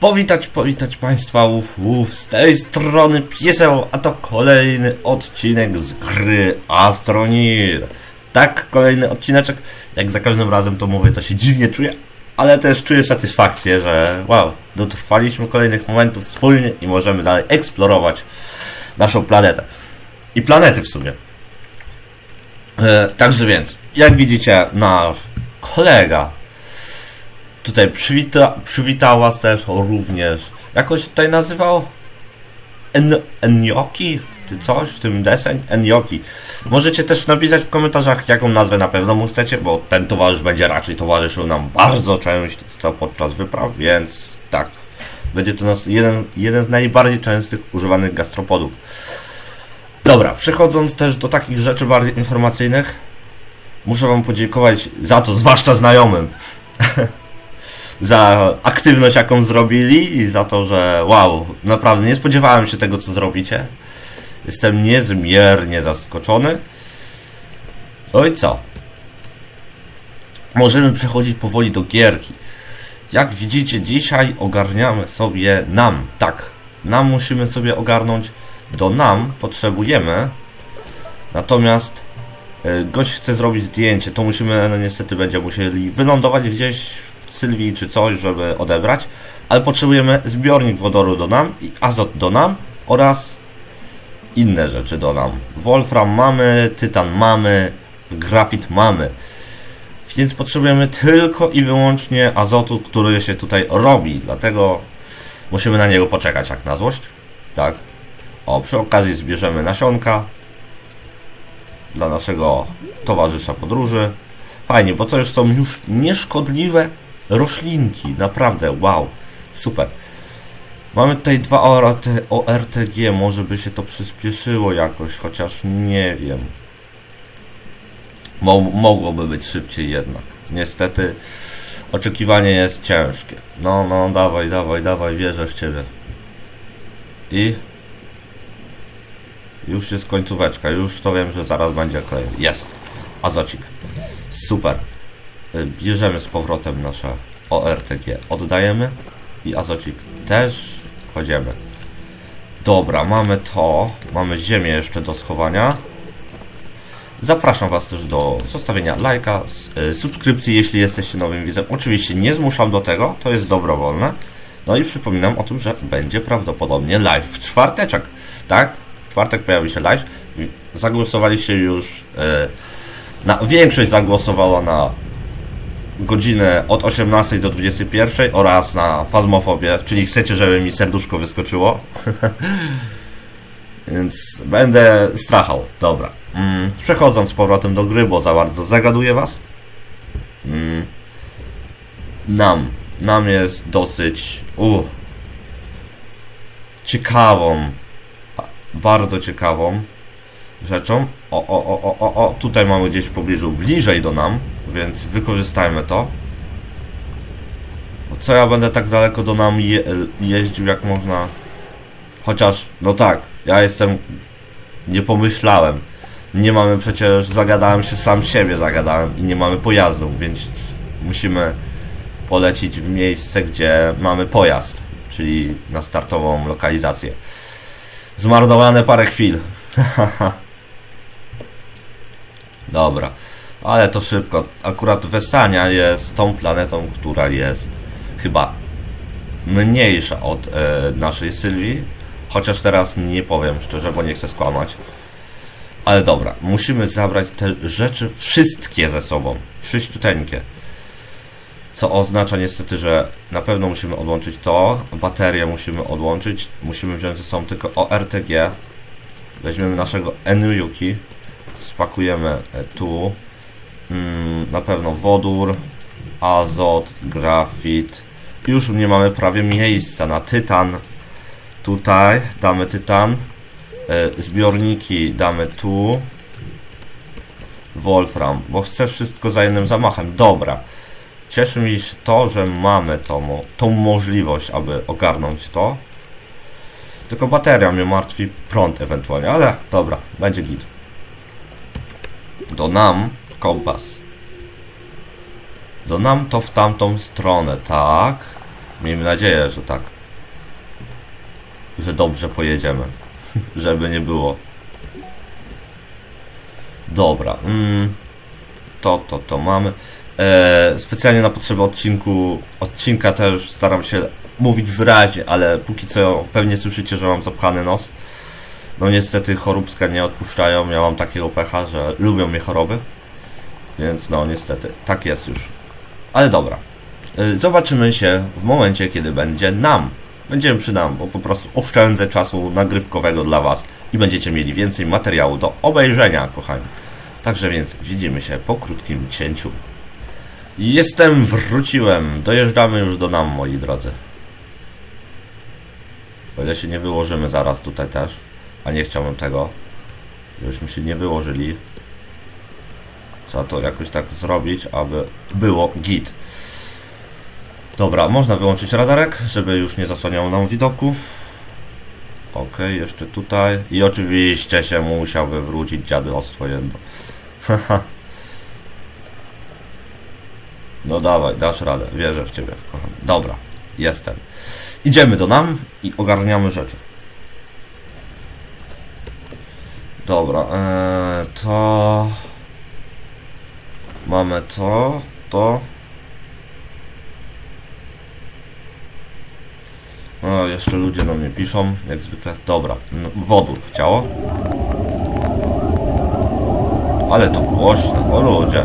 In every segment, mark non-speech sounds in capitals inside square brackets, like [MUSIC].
Powitać, powitać Państwa, uf, uf, z tej strony Pieseł, a to kolejny odcinek z gry Astronir. Tak, kolejny odcineczek, jak za każdym razem to mówię, to się dziwnie czuję, ale też czuję satysfakcję, że wow, dotrwaliśmy kolejnych momentów wspólnie i możemy dalej eksplorować naszą planetę. I planety w sumie. E, także więc, jak widzicie, nasz kolega tutaj przywita, przywitał was też również. Jak on się tutaj nazywał? En, Enioki? Czy coś w tym deseń? Enioki. Możecie też napisać w komentarzach, jaką nazwę na pewno mu chcecie, bo ten towarzysz będzie raczej towarzyszył nam bardzo często podczas wypraw, więc tak. Będzie to nas jeden, jeden z najbardziej częstych używanych gastropodów. Dobra, przechodząc też do takich rzeczy bardziej informacyjnych, muszę wam podziękować za to, zwłaszcza znajomym. [LAUGHS] za aktywność, jaką zrobili i za to, że wow, naprawdę nie spodziewałem się tego, co zrobicie. Jestem niezmiernie zaskoczony. No i co? Możemy przechodzić powoli do gierki. Jak widzicie, dzisiaj ogarniamy sobie nam. Tak, nam musimy sobie ogarnąć. Do nam potrzebujemy. Natomiast e, gość chce zrobić zdjęcie. To musimy, no niestety, będzie musieli wylądować gdzieś Sylwii czy coś, żeby odebrać. Ale potrzebujemy zbiornik wodoru do nam i azot do nam oraz inne rzeczy do nam. Wolfram mamy, tytan mamy, grafit mamy. Więc potrzebujemy tylko i wyłącznie azotu, który się tutaj robi. Dlatego musimy na niego poczekać jak na złość. Tak. O, przy okazji zbierzemy nasionka dla naszego towarzysza podróży. Fajnie, bo to już są już nieszkodliwe roślinki. Naprawdę, wow. Super. Mamy tutaj dwa ORT, ORTG, może by się to przyspieszyło jakoś, chociaż nie wiem. Mo mogłoby być szybciej jednak. Niestety oczekiwanie jest ciężkie. No, no, dawaj, dawaj, dawaj, wierzę w ciebie. I już jest końcóweczka, już to wiem, że zaraz będzie kolejny. Jest. Azocik. Super. Y, Bierzemy z powrotem nasze ORTG. Oddajemy. I azocik też kładziemy. Dobra, mamy to. Mamy ziemię jeszcze do schowania. Zapraszam Was też do zostawienia lajka, y, subskrypcji, jeśli jesteście nowym widzem. Oczywiście nie zmuszam do tego, to jest dobrowolne. No i przypominam o tym, że będzie prawdopodobnie live w czwarteczek. Tak? W czwartek pojawi się live. Zagłosowaliście już. y, na, większość zagłosowała na godzinę od 18 do 21 oraz na fazmofobię, czyli chcecie, żeby mi serduszko wyskoczyło. [LAUGHS] Więc będę strachał. Dobra. Mm, przechodząc z powrotem do gry, bo za bardzo zagaduję was. Mm, nam. Nam jest dosyć uh, ciekawą, bardzo ciekawą rzeczą. O, o, o, o, o, o, tutaj mamy gdzieś w pobliżu, bliżej do nam, więc wykorzystajmy to. Co ja będę tak daleko do nam je, jeździł, jak można. Chociaż, no tak, ja jestem. Nie pomyślałem. Nie mamy przecież, zagadałem się sam siebie, zagadałem i nie mamy pojazdu, więc musimy polecić w miejsce, gdzie mamy pojazd, czyli na startową lokalizację. Zmarnowane parę chwil. [LAUGHS] Dobra, ale to szybko. Akurat Wesania jest tą planetą, która jest chyba mniejsza od e, naszej Sylwii. Chociaż teraz nie powiem szczerze, bo nie chcę skłamać. Ale dobra, musimy zabrać te rzeczy wszystkie ze sobą. Wszyściuteńkie. Co oznacza niestety, że na pewno musimy odłączyć to. Baterię musimy odłączyć. Musimy wziąć ze sobą tylko ORTG. Weźmiemy naszego Enuyuki. Spakujemy e, tu. Mm, na pewno wodór, azot, grafit. Już nie mamy prawie miejsca na tytan. Tutaj damy tytan. E, Zbiorniki damy tu. Wolfram, bo chcę wszystko za jednym zamachem. Dobra. Cieszy mnie się to, że mamy tą, tą możliwość, aby ogarnąć to. Tylko bateria mnie martwi, prąd ewentualnie, ale dobra, będzie git. Do nam kompas. Do nam to w tamtą stronę, tak. Miejmy nadzieję, że tak. Że dobrze pojedziemy. [LAUGHS] Żeby nie było. Dobra. Mm, to, to, to mamy. E, specjalnie na potrzeby odcinku, odcinka też staram się mówić wyraźnie, ale póki co pewnie słyszycie, że mam zapchany nos. No niestety choróbska nie odpuszczają. Ja mam takiego pecha, że lubią mnie choroby. Więc no niestety, tak jest już. Ale dobra. Y, Zobaczymy się w momencie, kiedy będzie nam. Będziemy przy nam, bo po prostu oszczędzę czasu nagrywkowego dla Was i będziecie mieli więcej materiału do obejrzenia, kochani. Także więc widzimy się po krótkim cięciu. Jestem, wróciłem. Dojeżdżamy już do nam, moi drodzy. O ile się nie wyłożymy zaraz tutaj też, a nie chciałbym tego, żebyśmy się nie wyłożyli. Trzeba to jakoś tak zrobić, aby było git. Dobra, można wyłączyć radarek, żeby już nie zasłaniało nam widoku. Ok, jeszcze tutaj. I oczywiście się musiał wywrócić dziadostwo jedno. No dawaj, dasz radę. Wierzę w ciebie, kocham. Dobra, jestem. Idziemy do nam i ogarniamy rzeczy. Dobra, eee, to... Mamy to, to. O, jeszcze ludzie do mnie piszą, jak zwykle. Dobra, no, wodór chciało. Ale to głośno, o ludzie.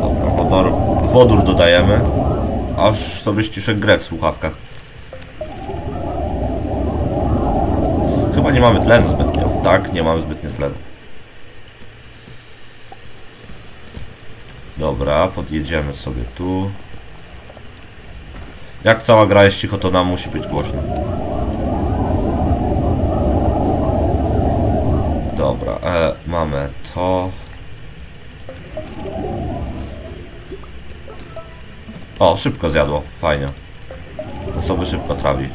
Dobra, wodór, wodór dodajemy. Aż sobie ściszę grę w słuchawkach. Nie mamy tlenu zbytnio. Tak, nie mamy zbytnio tlenu. Dobra, podjedziemy sobie tu. Jak cała gra jest cicho, to nam musi być głośno. Dobra, e, mamy to. O, szybko zjadło, fajnie. To sobie szybko trawi.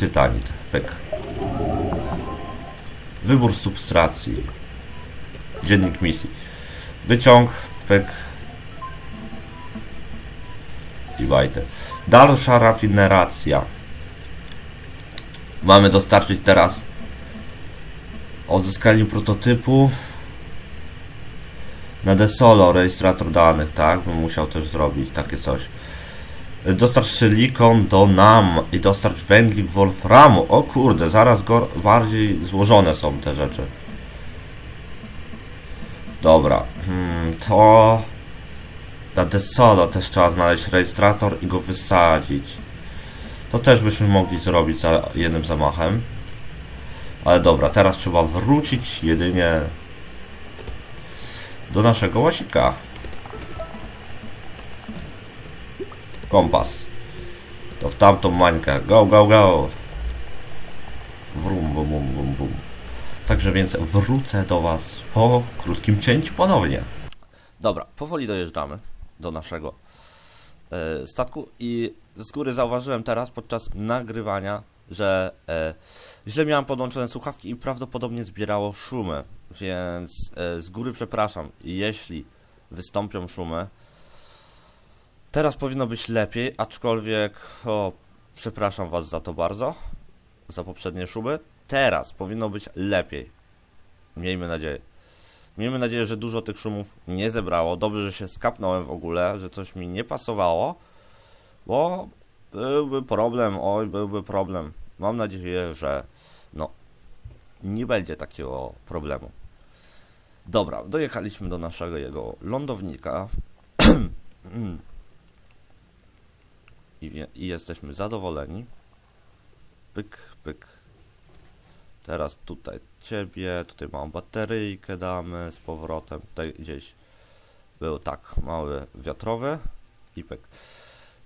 Tytanit, pyk. Wybór substracji. Dziennik misji. Wyciąg, pyk. I bajty. Dalsza rafineracja. Mamy dostarczyć teraz odzyskaniu prototypu na Desolo, rejestrator danych, tak? Bym musiał też zrobić takie coś. Dostarcz silikon do NAM i dostarcz węgli Wolframu. O kurde, zaraz go bardziej złożone są te rzeczy. Dobra, hmm, to na Desolo też trzeba znaleźć rejestrator i go wysadzić. To też byśmy mogli zrobić za jednym zamachem. Ale dobra, teraz trzeba wrócić jedynie do naszego łasika. Kompas. To w tamtą mańkę. Go, go, go. Wrum, bum, bum, bum, bum. Także więc wrócę do Was po krótkim cięciu ponownie. Dobra, powoli dojeżdżamy do naszego e, statku i z góry zauważyłem teraz podczas nagrywania, że e, źle miałem podłączone słuchawki i prawdopodobnie zbierało szumy, więc e, z góry przepraszam, jeśli wystąpią szumy. Teraz powinno być lepiej, aczkolwiek o, przepraszam Was za to bardzo, za poprzednie szumy. Teraz powinno być lepiej. Miejmy nadzieję. Miejmy nadzieję, że dużo tych szumów nie zebrało. Dobrze, że się skapnąłem w ogóle, że coś mi nie pasowało, bo byłby problem, oj, byłby problem. Mam nadzieję, że no, nie będzie takiego problemu. Dobra, dojechaliśmy do naszego jego lądownika. [CLEARS THROAT] I, I jesteśmy zadowoleni. Pyk, pyk. Teraz tutaj ciebie, tutaj małą bateryjkę damy z powrotem. Tutaj gdzieś był tak, mały wiatrowy i pyk.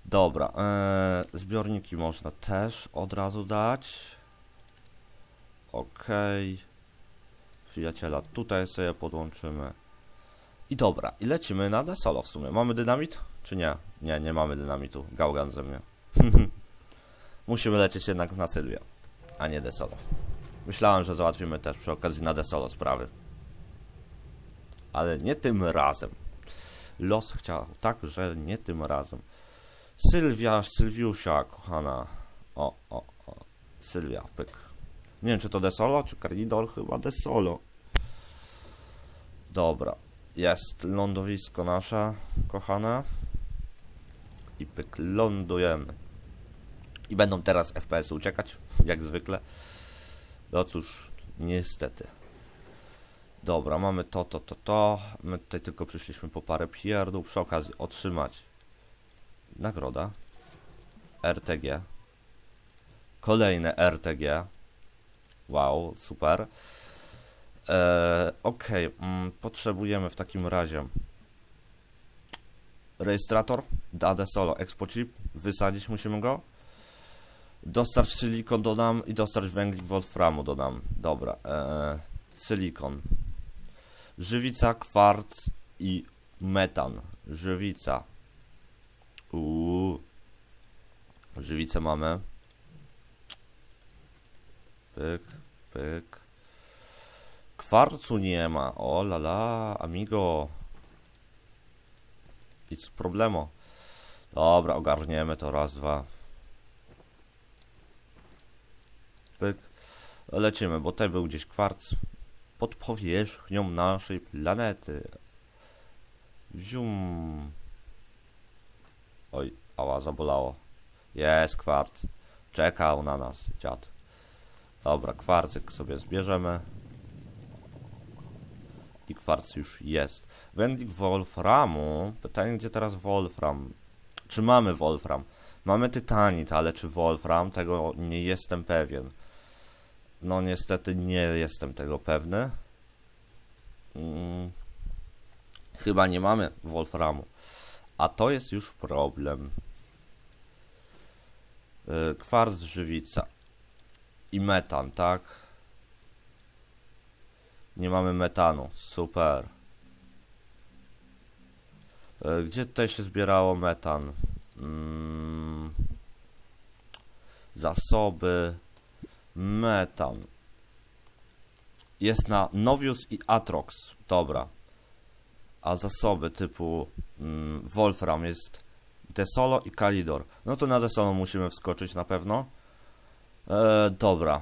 Dobra, e, zbiorniki można też od razu dać. Okej. Przyjaciela tutaj sobie podłączymy. I dobra, i lecimy na desolo w sumie. Mamy dynamit? Czy nie? Nie, nie mamy dynamitu. Gałgan ze mnie. Musimy lecieć jednak na Sylwia, a nie desolo. Myślałem, że załatwimy też przy okazji na Desolo sprawy. Ale nie tym razem. Los chciał tak, że nie tym razem. Sylwia, Sylwiusia, kochana. O, o, o. Sylwia, pyk. Nie wiem, czy to Desolo, czy Caridor, chyba Desolo. Dobra. Jest lądowisko nasze, kochane. I pyk, lądujemy. I będą teraz FPS uciekać, jak zwykle. No cóż, niestety. Dobra, mamy to, to, to, to. My tutaj tylko przyszliśmy po parę pierdów. Przy okazji otrzymać nagroda. RTG. Kolejne RTG. Wow, super. Eee, Okej, mm, potrzebujemy w takim razie rejestrator, DAD Solo Expo Chip, wysadzić musimy go. Dostarcz silikon dodam i dostarcz węglik wolframu dodam. Dobra, eee, silikon. Żywica, kwarc i metan. Żywica. Uuu. Żywicę mamy. Pyk, pyk. Kwarcu nie ma. O la la, amigo. Nic problemu. Dobra, ogarniemy to raz, dwa. Pyk. Lecimy, bo tutaj był gdzieś kwarc pod powierzchnią naszej planety. Zium. Oj, ała, zabolało. Jest kwarc. Czekał na nas, dziad. Dobra, kwarcyk sobie zbierzemy. I kwarc już jest. Węglik Wolframu. Pytanie, gdzie teraz Wolfram? Czy mamy Wolfram? Mamy Tytanit, ale czy Wolfram? Tego nie jestem pewien. No niestety nie jestem tego pewny. Mm, chyba nie mamy Wolframu. A to jest już problem. Yy, Kwarc żywica. I metan, tak? Nie mamy metanu. Super. Yy, Gdzie tutaj się zbierało metan? Mm, zasoby. Metan. Jest na Novius i Atrox. Dobra. A zasoby typu mm, Wolfram jest Desolo i Kalidor. No to na Desolo musimy wskoczyć na pewno. E, dobra.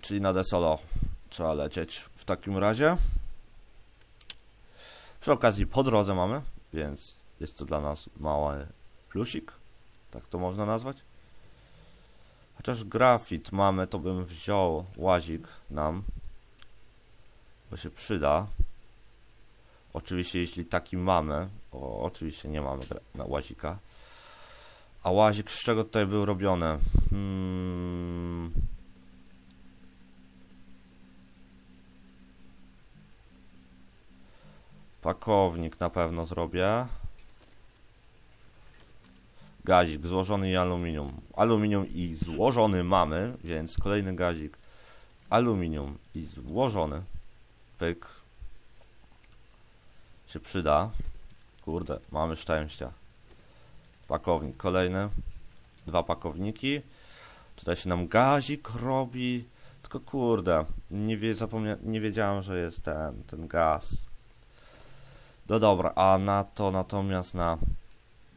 Czyli na Desolo trzeba lecieć w takim razie. Przy okazji po drodze mamy, więc jest to dla nas mały plusik. Tak to można nazwać. Chociaż grafit mamy, to bym wziął łazik nam. Bo się przyda. Oczywiście, jeśli taki mamy. O, oczywiście nie mamy na łazika. A łazik z czego tutaj był robiony? Hmm. Pakownik na pewno zrobię. Gazik złożony i aluminium. Aluminium i złożony mamy, więc kolejny gazik. Aluminium i złożony. Pyk. Się przyda. Kurde, mamy szczęścia. Pakownik kolejny. Dwa pakowniki. Tutaj się nam gazik robi. Tylko kurde, nie, wie, nie wiedziałem, że jest ten, ten gaz. No dobra, a na to natomiast na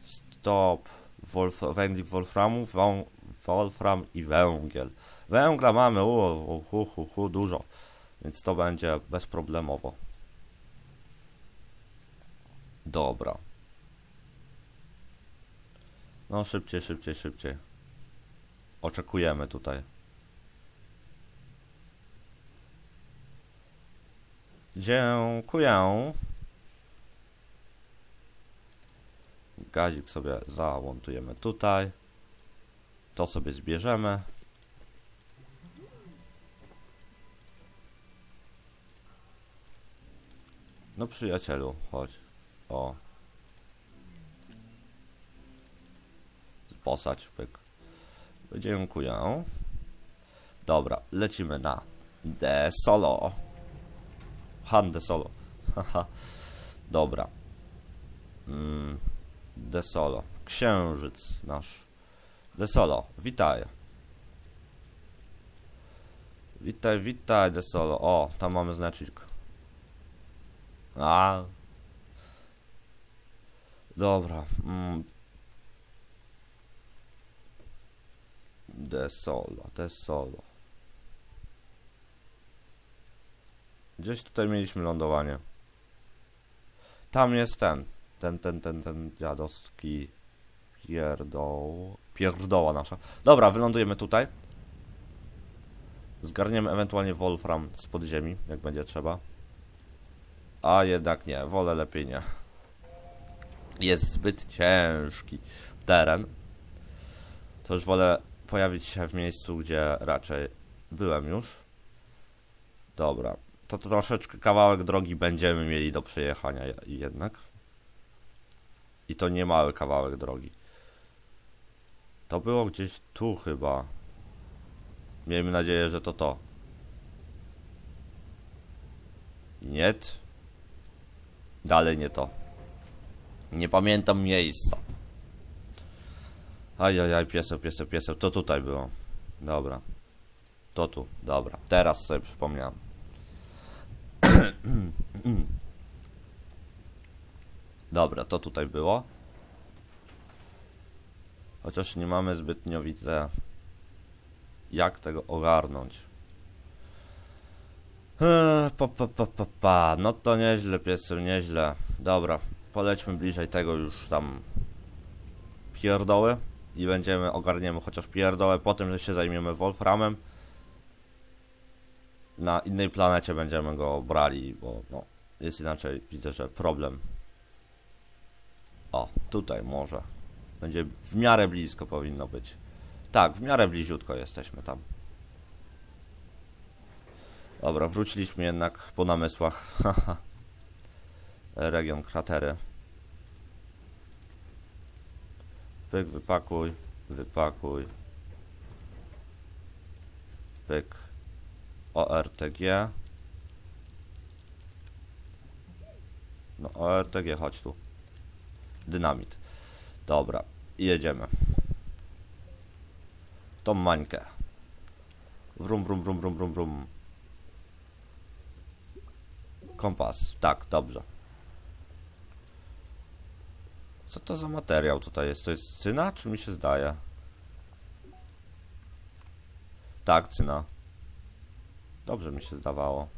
stop Wolf, węglik Wolframu, wą, Wolfram i węgiel. Węgla mamy, u, hu, dużo, więc to będzie bezproblemowo. Dobra. No szybciej, szybciej, szybciej. Oczekujemy tutaj. Dziękuję. Gazik sobie zamontujemy tutaj. To sobie zbierzemy. No przyjacielu, chodź. O. Posadź, pyk. Dziękuję. Dobra, lecimy na De Solo. Han De Solo. [LAUGHS] Haha. Dobra. Mm. De Solo. Księżyc nasz. De Solo, witaj. Witaj, witaj, Desolo. O, tam mamy znacznik. A. Dobra. Mm. Desolo, Desolo. Gdzieś tutaj mieliśmy lądowanie. Tam jest ten. Ten, ten, ten, ten dziadowski pierdoł. Pierdoła nasza. Dobra, wylądujemy tutaj. Zgarniemy ewentualnie Wolfram z podziemi, jak będzie trzeba. A jednak nie, wolę lepiej nie. Jest zbyt ciężki teren. To już wolę pojawić się w miejscu, gdzie raczej byłem już. Dobra, to, to troszeczkę kawałek drogi będziemy mieli do przejechania je- jednak. I to nie mały kawałek drogi. To było gdzieś tu chyba. Miejmy nadzieję, że to to. Nie. Dalej nie to. Nie pamiętam miejsca. Ajajaj, pieseł, pieseł, pieseł. To tutaj było. Dobra. To tu, dobra. Teraz sobie przypomniałem. [CLEARS THROAT] Dobra, to tutaj było. Chociaż nie mamy zbytnio widzę jak tego ogarnąć. Eee, pa, pa, pa, pa, pa. No to nieźle, pieseł, nieźle. Dobra, polećmy bliżej tego już tam pierdoły i będziemy, ogarniemy chociaż pierdołę, potem się zajmiemy Wolframem. Na innej planecie będziemy go brali, bo no, jest inaczej, widzę, że problem. O, tutaj może. Będzie w miarę blisko powinno być. Tak, w miarę bliziutko jesteśmy tam. Dobra, wróciliśmy jednak po namysłach. [LAUGHS] Region kratery. Pyk, wypakuj, wypakuj. Pyk. ORTG. No, ORTG, chodź tu. Dynamit. Dobra, jedziemy. Tą mańkę. Wrum, wrum, wrum, wrum, wrum, wrum. Kompas. Tak, dobrze. Co to za materiał tutaj jest? To jest cyna, czy mi się zdaje? Tak, cyna. Dobrze mi się zdawało.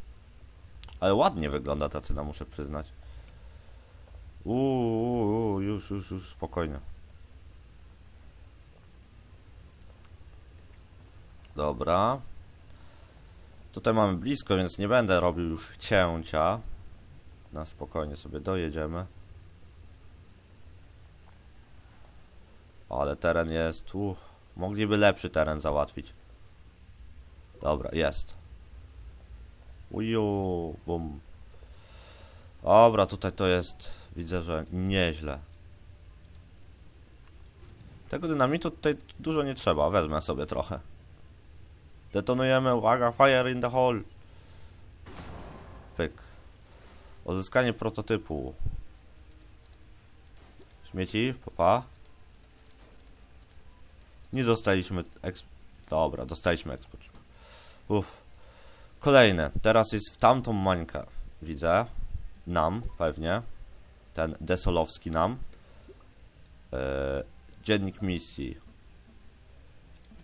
Ale ładnie wygląda ta cyna, muszę przyznać. Uuu, już, już, już, spokojnie. Dobra. Tutaj mamy blisko, więc nie będę robił już cięcia. Na spokojnie sobie dojedziemy. Ale teren jest. Uff, mogliby lepszy teren załatwić. Dobra, jest. Uju, bum. Dobra, tutaj to jest. Widzę, że nieźle. Tego dynamitu tutaj dużo nie trzeba. Wezmę sobie trochę. Detonujemy, uwaga, fire in the hole. Pyk. Odzyskanie prototypu. Śmieci, papa. Nie dostaliśmy exp... Dobra, dostaliśmy expo. Uff. Kolejne. Teraz jest w tamtą mańkę. Widzę. Nam, pewnie. Ten desolowski nam. Eee, dziennik misji.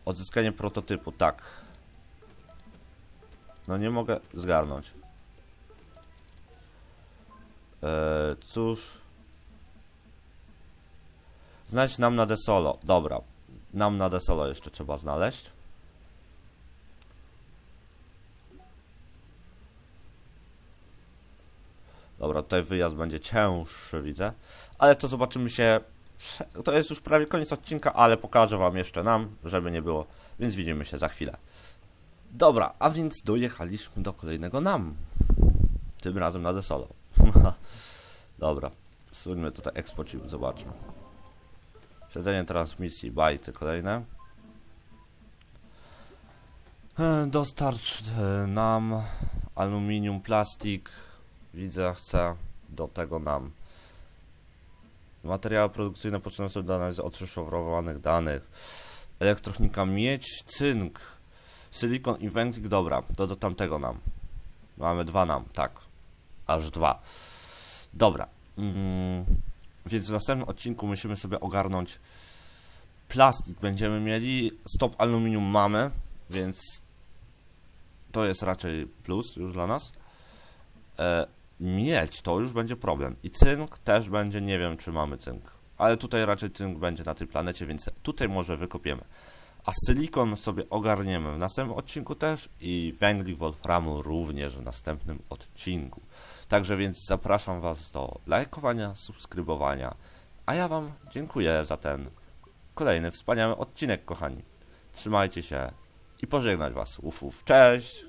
Odzyskanie prototypu, tak. No nie mogę zgarnąć. Eee, cóż. Znajdź nam na desolo. Dobra. Nam na desolo jeszcze trzeba znaleźć. Dobra, tutaj wyjazd będzie cięższy, widzę. Ale to zobaczymy się. To jest już prawie koniec odcinka, ale pokażę Wam jeszcze nam, żeby nie było. Więc widzimy się za chwilę. Dobra, a więc dojechaliśmy do kolejnego nam. Tym razem na desolo. [LAUGHS] Dobra, słuchajmy tutaj Expo Chip, zobaczmy. Śledzenie transmisji, bajty kolejne. E, Dostarcz e, nam aluminium, plastik. Widzę, chcę do tego nam. Materiały produkcyjne potrzebne są do analizy odszyfrowanych danych. Elektronika miedź, cynk. Silikon i węglik, dobra, to do tamtego nam. Mamy dwa nam, tak. Aż dwa. Dobra. Mm, więc w następnym odcinku musimy sobie ogarnąć plastik będziemy mieli, stop aluminium mamy, więc to jest raczej plus już dla nas. E, miedź to już będzie problem. I cynk też będzie, nie wiem czy mamy cynk. Ale tutaj raczej cynk będzie na tej planecie, więc tutaj może wykopiemy. A silikon sobie ogarniemy w następnym odcinku też i węgli wolframu również w następnym odcinku. Także więc zapraszam Was do lajkowania, subskrybowania, a ja Wam dziękuję za ten kolejny wspaniały odcinek, kochani. Trzymajcie się i pożegnać Was. Uf. Cześć!